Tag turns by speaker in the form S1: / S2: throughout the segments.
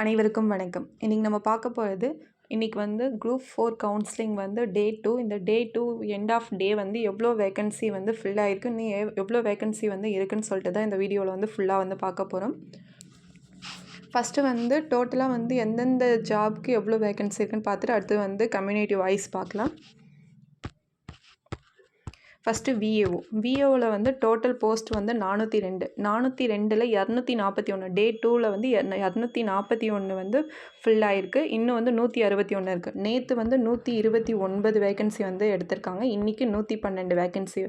S1: அனைவருக்கும் வணக்கம். இன்றைக்கி நம்ம பார்க்க போகிறது இன்றைக்கி வந்து குரூப் ஃபோர் கவுன்சிலிங் வந்து டே டூ இந்த day to end of day வந்து எவ்வளோ வேகன்சி வந்து ஃபில் ஆகிருக்கு நீ எவ்வளோ வேகன்சி வந்து இருக்குன்னு சொல்லிட்டு தான் இந்த வீடியோவில் வந்து ஃபுல்லாக வந்து பார்க்க போகிறோம் ஃபஸ்ட்டு வந்து டோட்டலாக வந்து எந்தெந்த ஜாப்க்கு எவ்வளோ வேகன்சி இருக்குன்னு பார்த்துட்டு அடுத்து வந்து கம்யூனிட்டி வைஸ் பார்க்கலாம். ஃபஸ்ட்டு விஏஓ விஏஓவில் வந்து டோட்டல் போஸ்ட் வந்து நானூற்றி ரெண்டு. நானூற்றி ரெண்டில் இரநூத்தி நாற்பத்தி ஒன்று டே டூவில் வந்து இரநூத்தி நாற்பத்தி ஒன்று வந்து ஃபில் ஆகிருக்கு இன்னும் வந்து நூற்றி அறுபத்தி ஒன்று இருக்குது நேற்று வந்து நூற்றி இருபத்தி ஒன்பது வேகன்சி வந்து எடுத்திருக்காங்க. இன்றைக்கி நூற்றி பன்னெண்டு வேகன்சி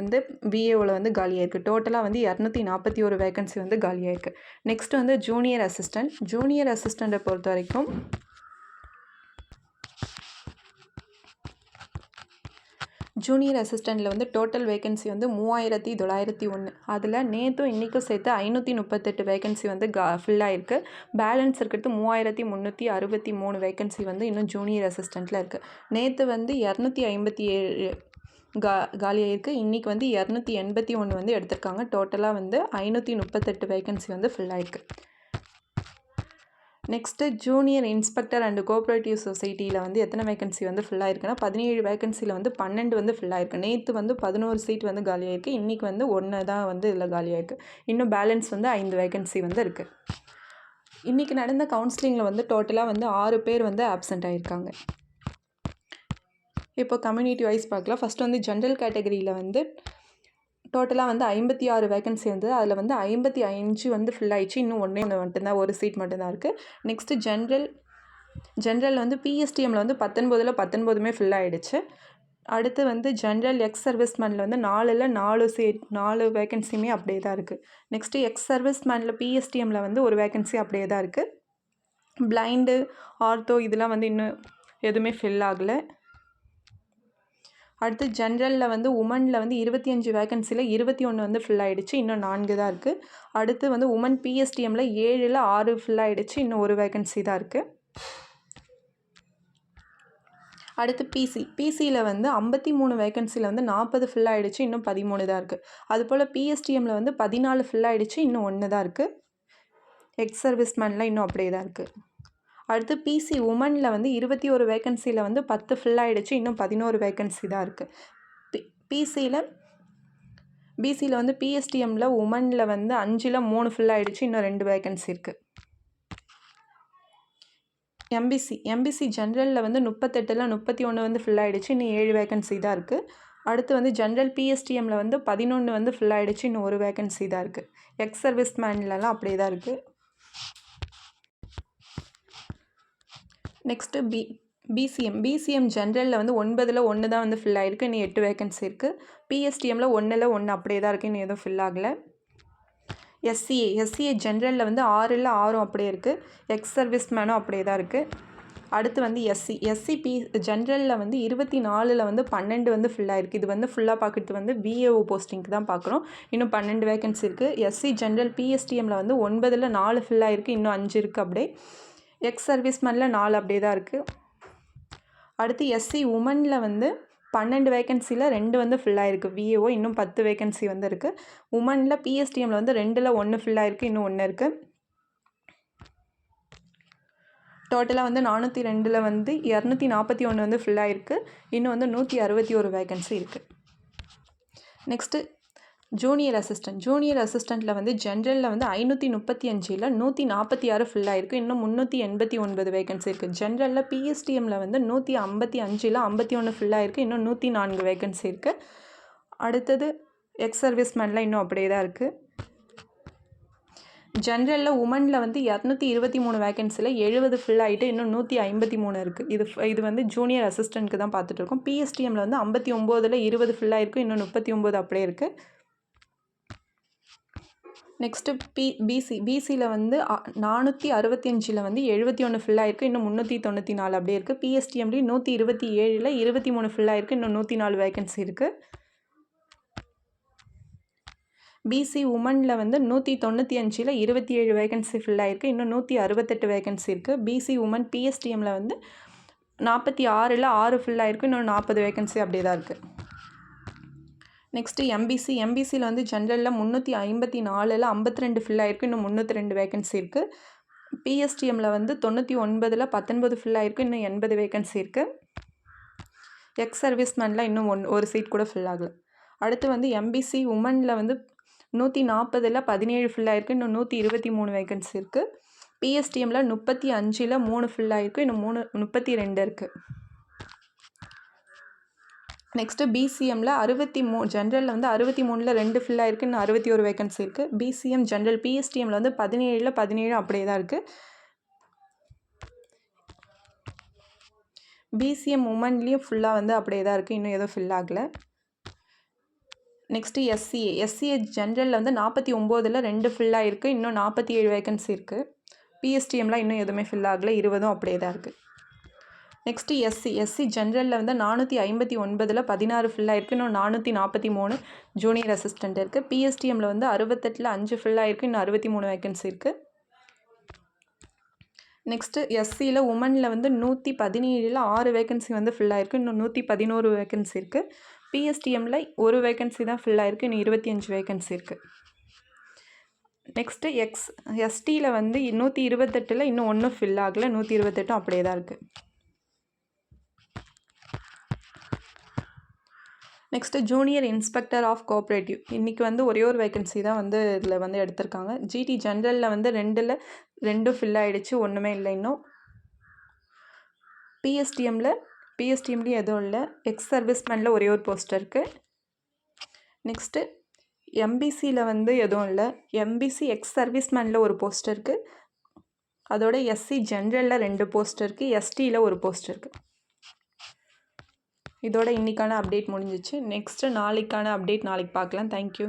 S1: வந்து விஏஓவில் வந்து காலியாயிருக்கு. டோட்டலாக வந்து இரநூத்தி நாற்பத்தி ஒரு வேகன்சி வந்து காலியாயிருக்கு. நெக்ஸ்ட் வந்து ஜூனியர் அசிஸ்டன்ட் ஜூனியர் அசிஸ்டண்ட்டை பொறுத்த வரைக்கும் ஜூனியர் அசிஸ்டண்ட்டில் வந்து டோட்டல் வேகன்சி வந்து மூவாயிரத்தி தொள்ளாயிரத்தி ஒன்று அதில் நேற்றும் இன்றைக்கும் சேர்த்து ஐநூற்றி முப்பத்தெட்டு வேகன்சி வந்து கா ஃபில் ஆகிருக்கு பேலன்ஸ் இருக்கிறது மூவாயிரத்தி முந்நூற்றி அறுபத்தி மூணு வேகன்சி வந்து இன்னும் ஜூனியர் அசிஸ்டண்ட்டில் இருக்குது நேற்று வந்து இரநூத்தி ஐம்பத்தி ஏழு கா காலியாகிருக்கு இன்றைக்கி வந்து இரநூத்தி எண்பத்தி ஒன்று வந்து எடுத்திருக்காங்க. டோட்டலாக வந்து ஐநூற்றி முப்பத்தெட்டு வேகன்சி வந்து ஃபில் ஆகிருக்கு next junior inspector and cooperative சொசைட்டியில் வந்து எத்தனை வேகன்சி வந்து ஃபில் ஆயிருக்குன்னா பதினேழு வேகன்சியில் வந்து பன்னெண்டு வந்து ஃபில் ஆயிருக்கு. நேற்று வந்து பதினோரு சீட் வந்து காலியாயிருக்கு இன்றைக்கி வந்து ஒன்று தான் வந்து இதில் காலியாயிருக்கு இன்னும் பேலன்ஸ் வந்து ஐந்து வேகன்சி வந்து இருக்குது இன்றைக்கி நடந்த கவுன்சிலிங்கில் வந்து டோட்டலாக வந்து ஆறு பேர் வந்து ஆப்சண்ட் ஆகியிருக்காங்க இப்போ கம்யூனிட்டி வைஸ் பார்க்கலாம். ஃபஸ்ட்டு வந்து ஜென்ரல் கேட்டகரியில் வந்து டோட்டலாக வந்து ஐம்பத்தி ஆறு வேகன்சி வந்து அதில் வந்து ஐம்பத்தி அஞ்சு வந்து ஃபில் ஆயிடுச்சு. இன்னும் ஒன்றே ஒன்று மட்டும்தான் ஒரு சீட் மட்டும்தான் இருக்குது நெக்ஸ்ட்டு ஜென்ரல் ஜென்ரல் வந்து பிஎஸ்டிஎம்மில் வந்து பத்தொன்பதில் பத்தொன்பதுமே ஃபில் ஆகிடுச்சு அடுத்து வந்து ஜென்ரல் எக்ஸ் சர்வீஸ்மேனில் வந்து நாலில் நாலு சீட் நாலு வேகன்சியுமே அப்படியே தான் இருக்குது நெக்ஸ்ட்டு எக்ஸ் சர்வீஸ்மேனில் பிஎஸ்டிஎம்மில் வந்து ஒரு வேகன்சி அப்படியே தான் இருக்குது பிளைண்டு ஆர்த்தோ இதெல்லாம் வந்து இன்னும் எதுவுமே ஃபில் ஆகலை. அடுத்து ஜென்ரலில் வந்து உமனில் வந்து இருபத்தி அஞ்சு வேகன்சியில் இருபத்தி ஒன்று வந்து ஃபில் ஆகிடுச்சு இன்னும் நான்கு தான் இருக்குது அடுத்து வந்து உமன் பிஎஸ்டிஎம்மில் ஏழில் ஆறு ஃபில் ஆகிடுச்சு இன்னும் ஒரு வேகன்சி தான் இருக்குது அடுத்து பிசி பிசியில் வந்து ஐம்பத்தி மூணு வேகன்சியில் வந்து நாற்பது ஃபில் ஆகிடுச்சு இன்னும் பதிமூணு தான் இருக்குது அதுபோல் பிஎஸ்டிஎம்மில் வந்து பதினாலு ஃபில் ஆகிடுச்சு இன்னும் ஒன்று தான் இருக்குது எக்ஸ் சர்வீஸ்மேனில் இன்னும் அப்படியே தான் இருக்குது அடுத்து பிசி உமனில் வந்து இருபத்தி ஒரு வேக்கன்சியில் வந்து பத்து ஃபில் ஆகிடுச்சு இன்னும் பதினோரு வேக்கன்சி தான் இருக்குது பி பிசியில் பிசியில் வந்து பிஎஸ்டிஎம்மில் உமனில் வந்து அஞ்சில் மூணு ஃபில் ஆகிடுச்சு இன்னும் ரெண்டு வேக்கன்சி இருக்குது எம்பிசி எம்பிசி ஜென்ரலில் வந்து முப்பத்தெட்டில் முப்பத்தி ஒன்று வந்து ஃபில் ஆகிடுச்சு இன்னும் ஏழு வேக்கன்சி தான் இருக்குது அடுத்து வந்து ஜென்ரல் பிஎஸ்டிஎம்மில் வந்து பதினொன்று வந்து ஃபில் ஆகிடுச்சு இன்னும் ஒரு வேக்கன்சி தான் இருக்குது எக்ஸ் சர்வீஸ் மேன்லலாம் அப்படியே தான் இருக்குது நெக்ஸ்ட்டு பி பிசிஎம் பிசிஎம் ஜென்ரலில் வந்து ஒன்பதில் ஒன்று தான் வந்து ஃபில் ஆகிருக்கு இன்னும் எட்டு வேகன்சி இருக்குது பிஎஸ்டிஎம்மில் ஒன்றில் ஒன்று அப்படியே தான் இருக்குது இன்னும் எதுவும் ஃபில் ஆகலை. எஸ்சிஏ எஸ்சிஏ ஜென்ரலில் வந்து ஆறில் ஆறும் அப்படியே இருக்குது எக்ஸ் சர்வீஸ் மேனும் அப்படியே தான் இருக்குது அடுத்து வந்து எஸ்சி எஸ்சி பி ஜென்ரலில் வந்து இருபத்தி நாலில் வந்து பன்னெண்டு வந்து ஃபில் ஆகிருக்கு இது வந்து ஃபுல்லாக பார்க்குறது வந்து விஏஓ போஸ்டிங்க்கு தான் பார்க்குறோம் இன்னும் பன்னெண்டு வேகன்சி இருக்குது எஸ்சி ஜென்ரல் பிஎஸ்டிஎம்மில் வந்து ஒன்பதில் நாலு ஃபில் ஆகிருக்கு இன்னும் அஞ்சு இருக்குது அப்படியே. எக்ஸ் சர்வீஸ்மேனில் நாலு அப்படியே தான் இருக்குது அடுத்து எஸ்சி உமனில் வந்து பன்னெண்டு வேகன்சியில் ரெண்டு வந்து ஃபில்லாக இருக்குது விஏஓ இன்னும் பத்து வேகன்சி வந்து இருக்குது உமனில் பிஎஸ்டிஎம்மில் வந்து ரெண்டில் ஒன்று ஃபில்லாக இருக்குது இன்னும் ஒன்று இருக்குது டோட்டலாக வந்து நானூற்றி ரெண்டில் வந்து இரநூத்தி நாற்பத்தி ஒன்று வந்து ஃபில்லாக இருக்குது இன்னும் வந்து நூற்றி அறுபத்தி ஒரு வேகன்சி இருக்குது நெக்ஸ்ட்டு ஜூனியர் அசிஸ்டன்ட் ஜூனியர் அசிஸ்டண்ட்டில் வந்து ஜென்ரலில் வந்து ஐநூற்றி முப்பத்தி அஞ்சில் நூற்றி நாற்பத்தி ஆறு ஃபில் ஆகிருக்கு இன்னும் முந்நூற்றி எண்பத்தி ஒன்பது வேகன்சி இருக்குது ஜென்ரலில் பிஎஸ்டிஎம்மில் வந்து நூற்றி ஐம்பத்தி அஞ்சில் ஐம்பத்தி ஒன்று ஃபில் இருக்குது இன்னும் நூற்றி நான்கு வேகன்சி இருக்குது அடுத்தது எக்ஸ் சர்வீஸ்மேனில் இன்னும் அப்படியே தான் இருக்குது ஜென்ரலில் உமனில் வந்து இரநூத்தி இருபத்தி மூணு வேகன்சியில் எழுபது ஃபில் ஆகிட்டு இன்னும் நூற்றி ஐம்பத்தி மூணு இருக்குது இது இது வந்து ஜூனியர் அசிஸ்டண்ட்டுக்கு தான் பார்த்துட்ருக்கோம் பிஎஸ்டிஎம்மில் வந்து ஐம்பத்தி ஒம்போதில் இருபது ஃபில் ஆகிருக்கு இன்னும் முப்பத்தி ஒம்பது அப்படியே இருக்குது நெக்ஸ்ட்டு பி பிசி பிசியில் வந்து நானூற்றி அறுபத்தி அஞ்சில் வந்து எழுபத்தி ஒன்று ஃபில் ஆயிருக்கு. இன்னும் முந்நூற்றி தொண்ணூற்றி நாலு அப்படியே இருக்குது பிஎஸ்டிஎம்டி நூற்றி இருபத்தி ஏழில் இருபத்தி மூணு ஃபில் ஆயிருக்கு. இன்னும் நூற்றி நாலு வேகன்சி இருக்குது பிசி உமனில் வந்து நூற்றி தொண்ணூற்றி அஞ்சில் இருபத்தி ஏழு வேகன்சி ஃபில் ஆயிருக்கு. இன்னும் நூற்றி அறுபத்தெட்டு வேகன்சி இருக்குது பிசி உமன் பிஎஸ்டிஎம்மில் வந்து நாற்பத்தி ஆறில் ஆறு ஃபில் ஆயிருக்கு. இன்னும் நாற்பது வேகன்சி அப்படியே தான் இருக்குது நெக்ஸ்ட்டு எம்பிசி எம்பிசியில் வந்து ஜென்ரலில் முந்நூற்றி ஐம்பத்தி நாலில் ஐம்பத்தி ரெண்டு ஃபில் ஆகிருக்கு இன்னும் முந்நூற்றி ரெண்டு வேகன்சி இருக்குது பிஎஸ்டிஎம்மில் வந்து தொண்ணூற்றி ஒன்பதில் பத்தொன்பது ஃபில் ஆகிருக்கு இன்னும் எண்பது வேகன்சி இருக்குது எக்ஸ் சர்வீஸ்மேனில் இன்னும் ஒன் ஒரு சீட் கூட ஃபில் ஆகலை. அடுத்து வந்து எம்பிசி உமனில் வந்து நூற்றி நாற்பதில் பதினேழு ஃபில் ஆகிருக்கு இன்னும் நூற்றி இருபத்தி மூணு வேகன்சி இருக்குது பிஎஸ்டிஎம்மில் முப்பத்தி அஞ்சில் மூணு ஃபில் ஆகிருக்கு இன்னும் மூணு முப்பத்தி ரெண்டு இருக்குது நெக்ஸ்ட்டு பிசிஎம்மில் அறுபத்தி மூ ஜென்ரலில் வந்து அறுபத்தி மூணில் ரெண்டு ஃபில் ஆகிருக்கு இன்னும் அறுபத்தி ஒரு வேகன்சி இருக்குது பிசிஎம் ஜென்ரல் பிஎஸ்டிஎம்மில் வந்து பதினேழில் பதினேழு அப்படியே தான் இருக்குது பிசிஎம் உமன்லேயும் ஃபுல்லாக வந்து அப்படியே தான் இருக்குது இன்னும் எதுவும் ஃபில் ஆகலை. நெக்ஸ்ட்டு எஸ்சிஏ எஸ்சிஏ ஜென்ரலில் வந்து நாற்பத்தி ஒம்போதில் ரெண்டு ஃபில் ஆகிருக்கு இன்னும் நாற்பத்தி ஏழு வேகன்சி இருக்குது பிஎஸ்டிஎம்லாம் இன்னும் எதுவுமே ஃபில் ஆகலை. இருபதும் அப்படியே தான் இருக்குது நெக்ஸ்ட்டு எஸ்சி எஸ்சி ஜென்ரலில் வந்து நானூற்றி ஐம்பத்தி ஒன்பதில் பதினாறு ஃபுல்லாக இருக்குது இன்னும் நானூற்றி நாற்பத்தி மூணு ஜூனியர் அசிஸ்டண்ட் இருக்குது பிஎஸ்டிஎம்மில் வந்து அறுபத்தெட்டில் அஞ்சு ஃபில் இருக்குது இன்னும் அறுபத்தி மூணு வேகன்சி இருக்குது நெக்ஸ்ட்டு எஸ்சியில் உமனில் வந்து நூற்றி பதினேழில் ஆறு வேகன்சி வந்து ஃபில் இருக்குது இன்னும் நூற்றி பதினோரு வேகன்சி இருக்குது பிஎஸ்டிஎம்மில் ஒரு வேகன்சி தான் ஃபில் இருக்குது இன்னும் இருபத்தி அஞ்சு வேகன்சி இருக்குது நெக்ஸ்ட்டு எக்ஸ் எஸ்டியில் வந்து நூற்றி இருபத்தெட்டில் இன்னும் ஒன்றும் ஃபில் ஆகலை. நூற்றி இருபத்தெட்டும் அப்படியே தான் இருக்குது next junior inspector of cooperative இன்றைக்கி வந்து ஒரே ஒரு வேகன்சி தான் வந்து இதில் வந்து எடுத்திருக்காங்க. ஜிடி ஜென்ரலில் வந்து ரெண்டில் ரெண்டும் ஃபில் ஆகிடுச்சு ஒன்றுமே இல்லை இன்னும். பிஎஸ்டிஎம்மில் பிஎஸ்டிஎம்லேயும் எதுவும் இல்லை. எக்ஸ் சர்வீஸ்மேனில் ஒரே ஒரு போஸ்டர் இருக்குது நெக்ஸ்ட்டு எம்பிசியில் வந்து எதுவும் இல்லை. எம்பிசி எக்ஸ் சர்வீஸ்மேனில் ஒரு போஸ்டர் இருக்குது அதோட எஸ்சி ஜென்ரலில் ரெண்டு போஸ்டர் இருக்குது எஸ்டியில் ஒரு போஸ்டர் இருக்குது இதோட இன்றைக்கான அப்டேட் முடிஞ்சிச்சு. நெக்ஸ்ட்டு நாளைக்கான அப்டேட் நாளைக்கு பார்க்கலாம். தேங்க்யூ